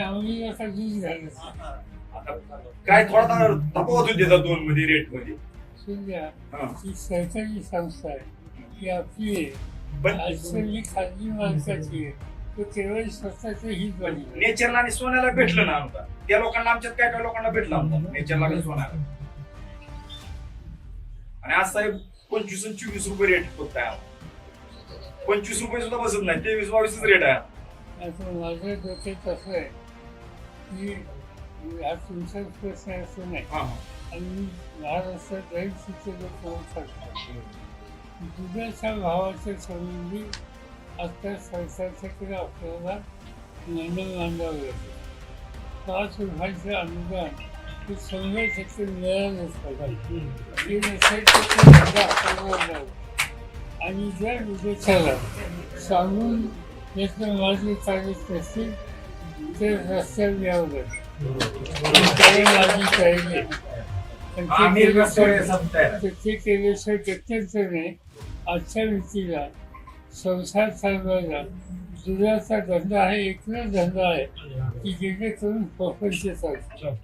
आम्ही आता काय थोडा होती त्याचा दोन मध्ये रेटमध्ये. सुद्धा हा. सरकारी संस्था आहे. ती आपली आहे. पण ऍक्च्युअली खाजगी माणसाची आहे. तो केवळ स्वतःचं हित बघितलं नेचरला आणि सोन्याला भेटलं ना अनुदान त्या लोकांना आमच्यात काय काय लोकांना भेटलं अनुदान नेचरला आणि सोन्याला. आणि आज साहेब पंचवीस आणि चोवीस रुपये रेट फक्त आहे. आम्हाला. पंचवीस रुपये सुद्धा बसत नाही. तेवीस बावीसच रेट आहे. आता माझं डोक्यात असं आहे की हा तुमचाच प्रश्न असं नाही हा, हा. आणि महाराष्ट्रात राहील लोक होऊ शकतात दुधाच्या भावाच्या संबंधी आता सरकारच्याकडे आपल्याला निर्णय मांडावे लागेल पाच रुपयाचं अनुदान हे शंभर टक्के मिळालंच पाहिजे ते नसेल तर लावू. आणि जर विदेशाला सांगून यातनं माझे चालत नसतील तर रस्त्यावर यावं लागेल माझी आहे. पण ते केल्याशिवाय- ते केल्याशिवाय गत्यंतर नाही आजच्या व्यक्तीला संसार चालवायला दुधाचा धंदा हा एकच धंदा आहे की जेणेकरून प्रपंच चालतो